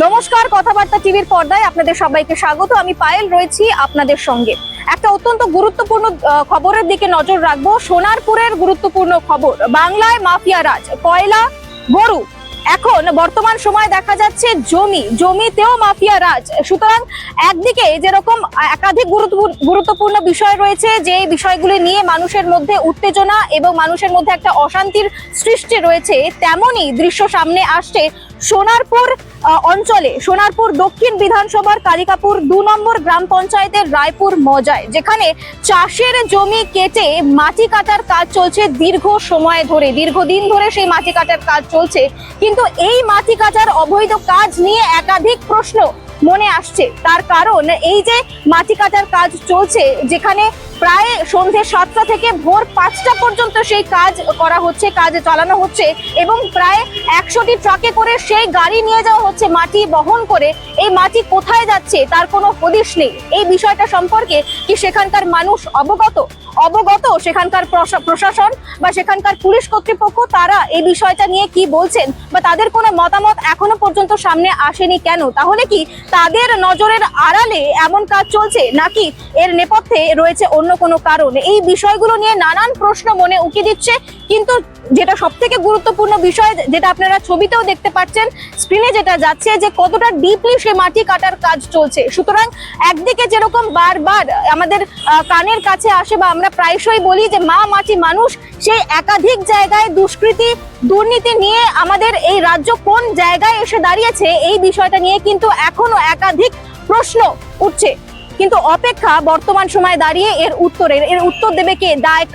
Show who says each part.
Speaker 1: নমস্কার, কথাবার্তা টিভির পর্দায় আপনাদের সবাইকে স্বাগত। আমি পায়েল রয়েছি আপনাদের সঙ্গে। একটা অত্যন্ত গুরুত্বপূর্ণ খবরের দিকে নজর রাখব। সোনারপুরের গুরুত্বপূর্ণ খবর, বাংলায় মাফিয়া রাজ, কয়লা, গরু। এখন বর্তমান সময় দেখা যাচ্ছে জমি, জমিতেও মাফিয়া রাজ। সুতরাং একদিকে যেরকম একাধিক গুরুত্বপূর্ণ বিষয় রয়েছে, যে বিষয়গুলি নিয়ে মানুষের মধ্যে উত্তেজনা এবং মানুষের মধ্যে একটা অশান্তির সৃষ্টি রয়েছে, তেমনই দৃশ্য সামনে আসছে সোনারপুর অঞ্চলে সোনারপুর দক্ষিণ বিধানসভার কালিকাপুর দু নম্বর গ্রাম পঞ্চায়েতের রায়পুর মজায়, যেখানে চাষের জমি কেটে মাটি কাটার কাজ চলছে দীর্ঘ সময় ধরে, দীর্ঘদিন ধরে সেই মাটি কাটার কাজ চলছে। কিন্তু এই মাটি কাটার অবৈধ কাজ নিয়ে একাধিক প্রশ্ন মনে আসছে। তার কারণ এই যে মাটি কাটার কাজ চলছে, যেখানে প্রায় সন্ধে সাতটা থেকে ভোর পাঁচটা পর্যন্ত সেই কাজ করা হচ্ছে, কাজ চালানো হচ্ছে এবং প্রায় একশোটি ট্রাকে করে সেই গাড়ি নিয়ে যাওয়া হচ্ছে, মাটি বহন করে। এই মাটি কোথায় যাচ্ছে তার কোনো হদিশ নেই। এই বিষয়টা সম্পর্কে কি সেখানকার মানুষ অবগত? অবগত সেখানকার প্রশা- প্রশাসন বা সেখানকার পুলিশ কর্তৃপক্ষ? তারা এই বিষয়টা নিয়ে কি বলছেন? বা তাদের কোনো মতামত এখনও পর্যন্ত সামনে আসেনি কেন? তাহলে কি তাদের নজরের আড়ালে এমন কাজ চলছে নাকি এর নেপথ্যে রয়েছে অন্য কোনো কারণ। এই বিষয়গুলো নিয়ে নানান প্রশ্ন মনে উকি দিচ্ছে। কিন্তু যেটা সব থেকে গুরুত্বপূর্ণ বিষয়, যেটা আপনারা ছবিতেও দেখতে পাচ্ছেন স্ক্রিনে যেটা যাচ্ছে যে কতটা ডিপলি সে মাটি কাটার কাজ চলছে। সুতরাং একদিকে যেরকম বারবার আমাদের কানের কাছে আসে বা আমরা প্রায়শই বলি যে মা মাটি মানুষ, সেই একাধিক জায়গায় দুষ্কৃতি, দুর্নীতি নিয়ে আমাদের এই রাজ্য কোন জায়গায় এসে দাঁড়িয়েছে, এই বিষয়টা নিয়ে কিন্তু এখনও একাধিক প্রশ্ন উঠছে। কিন্তু অপেক্ষা বর্তমান সময়ে দাঁড়িয়ে এর উত্তরের এর উত্তর দেবে কে দায়?